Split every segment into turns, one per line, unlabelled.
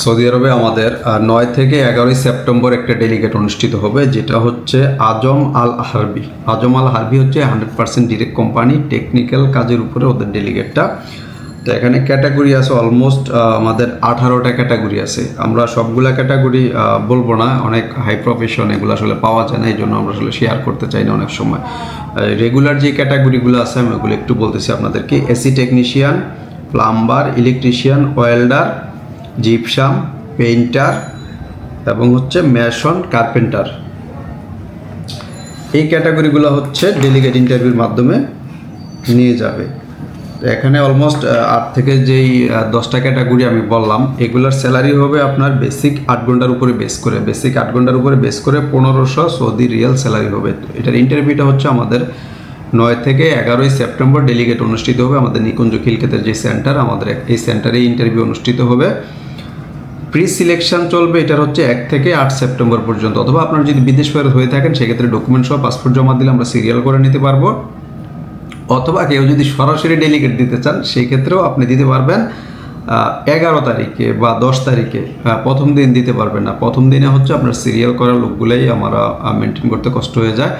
Saudi আরবে আমাদের নয় থেকে এগারোই সেপ্টেম্বর একটা ডেলিগেট অনুষ্ঠিত হবে, যেটা হচ্ছে আজম আল হারবি। আজম আল হারবি হচ্ছে hundred percent direct company technical কাজের উপরে ওদের ডেলিগেটটা তো এখানে ক্যাটাগরি আছে অলমোস্ট আমাদের আঠারোটা ক্যাটাগরি আছে। আমরা সবগুলা ক্যাটাগরি বলব না, অনেক হাই প্রফেশন এগুলো আসলে পাওয়া যায় না এই জন্য আমরা আসলে শেয়ার করতে চাই না অনেক সময়। রেগুলার যে ক্যাটাগরিগুলো আছে, আমি ওগুলো একটু বলতেছি আপনাদেরকে। AC technician plumber electrician welder gypsum painter এবং হচ্ছে ম্যাশন কার্পেন্টার এই ক্যাটাগরিগুলো হচ্ছে ডেলিগেট ইন্টারভিউর মাধ্যমে নিয়ে যাবে। এখানে অলমোস্ট আট থেকে যেই দশটা ক্যাটাগরি আমি বললাম, এগুলোর স্যালারি হবে আপনার বেসিক আট ঘণ্টার উপরে বেস করে। বেসিক আট ঘণ্টার উপরে বেস করে পনেরোশো সৌদি রিয়াল স্যালারি হবে। এটার ইন্টারভিউটা হচ্ছে আমাদের নয় থেকে এগারোই সেপ্টেম্বর ডেলিগেট অনুষ্ঠিত হবে আমাদের নিকুঞ্জ খিলকেতের যে সেন্টার আমাদের এই সেন্টারে ইন্টারভিউ অনুষ্ঠিত হবে। প্রি সিলেকশন চলবে এটার হচ্ছে এক থেকে আট সেপ্টেম্বর পর্যন্ত। অথবা আপনার যদি বিদেশ ফেরত হয়ে থাকেন সেক্ষেত্রে ডকুমেন্ট সহ পাসপোর্ট জমা দিলে আমরা সিরিয়াল করে নিতে পারব। অথবা কেউ যদি সরাসরি ডেলিগেট দিতে চান সেই ক্ষেত্রেও আপনি দিতে পারবেন এগারো তারিখে বা দশ তারিখে আহ, প্রথম দিন দিতে পারবেন না। প্রথম দিনে হচ্ছে আপনার সিরিয়াল করা লোকগুলোই আমরা মেনটেন করতে কষ্ট হয়ে যায়।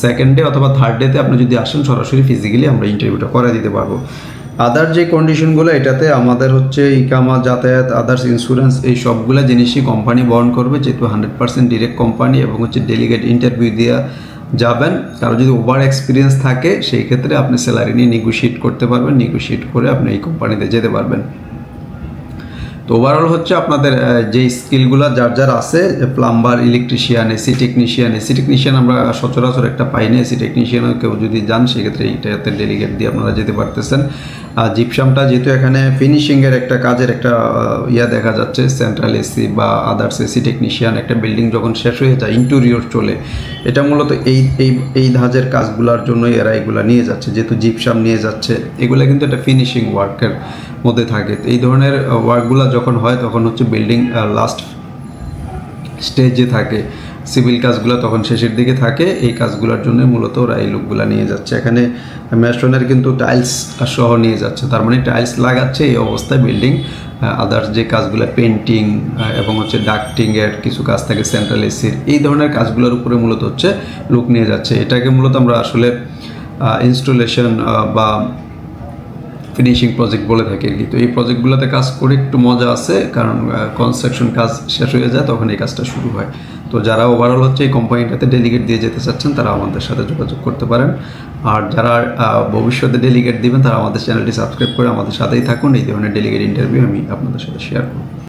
সেকেন্ড ডে অথবা থার্ড ডেতে আপনি যদি আসেন, সরাসরি ফিজিক্যালি আমরা ইন্টারভিউটা করে দিতে পারব। আদার যে কন্ডিশনগুলো এটাতে আমাদের হচ্ছে ইকামা যাতায়াত আদার্স ইন্স্যুরেন্স এই সবগুলো জিনিসই কোম্পানি বহন করবে, যেহেতু হান্ড্রেড পার্সেন্ট ডিরেক্ট কোম্পানি এবং হচ্ছে ডেলিগেট ইন্টারভিউ দিয়ে যাবেন। কারও যদি ওভার এক্সপিরিয়েন্স থাকে, সেই ক্ষেত্রে আপনি স্যালারি নিয়ে নেগোশিয়েট করতে পারবেন নেগোশিয়েট করে আপনি এই কোম্পানিতে যেতে পারবেন। তো ওভারঅল হচ্ছে আপনাদের যে স্কিলগুলো যার যার আছে plumber electrician AC technician AC technician আমরা সচরাচর একটা পাই না এসি টেকনিশিয়ানও কেউ যদি যান, সেক্ষেত্রে এইটাতে ডেলিগেট দিয়ে আপনারা যেতে পারতেছেন। আর জিপসামটা যেহেতু এখানে ফিনিশিংয়ের একটা কাজের একটা ইয়া দেখা যাচ্ছে সেন্ট্রাল এসি বা আদার্স এসি টেকনিশিয়ান একটা বিল্ডিং যখন শেষ হয়ে যায় ইন্টেরিয়র চলে, এটা মূলত এই এই এই ধাঁজের কাজগুলোর জন্যই এরা এগুলা নিয়ে যাচ্ছে, যেহেতু জিপসাম নিয়ে যাচ্ছে, এগুলো কিন্তু একটা ফিনিশিং ওয়ার্কের মধ্যে থাকে। এই ধরনের ওয়ার্কগুলো যখন হয়, তখন হচ্ছে বিল্ডিং লাস্ট স্টেজে থাকে। সিভিল কাজগুলো তখন শেষের দিকে থাকে। এই কাজগুলোর জন্য মূলত ওরা এই লোকগুলো নিয়ে যাচ্ছে। এখানে ম্যাশনের কিন্তু টাইলস সহ নিয়ে যাচ্ছে। তার মানে টাইলস লাগাচ্ছে, এই অবস্থায় বিল্ডিং আদার্স যে কাজগুলো পেন্টিং এবং হচ্ছে ডাক্টিংয়ের কিছু কাজ থাকে সেন্ট্রাল এসির এই ধরনের কাজগুলোর উপরে মূলত হচ্ছে লোক নিয়ে যাচ্ছে। এটাকে মূলত আমরা আসলে ইনস্টলেশন বা ফিনিশিং প্রজেক্ট বলে থাকে আর কি। তো এই প্রজেক্টগুলোতে কাজ করে একটু মজা আছে, কারণ কনস্ট্রাকশন কাজ শেষ হয়ে যায়, তখন এই কাজটা শুরু হয়। তো যারা ওভারঅল হচ্ছে এই কোম্পানিটাতে ডেলিগেট দিয়ে যেতে চাচ্ছেন, তারা আমাদের সাথে যোগাযোগ করতে পারেন। আর যারা ভবিষ্যতে ডেলিগেট দিবেন, তারা আমাদের চ্যানেলটি সাবস্ক্রাইব করে আমাদের সাথেই থাকুন। এই ধরনের ডেলিগেট ইন্টারভিউ আমি আপনাদের সাথে শেয়ার করব।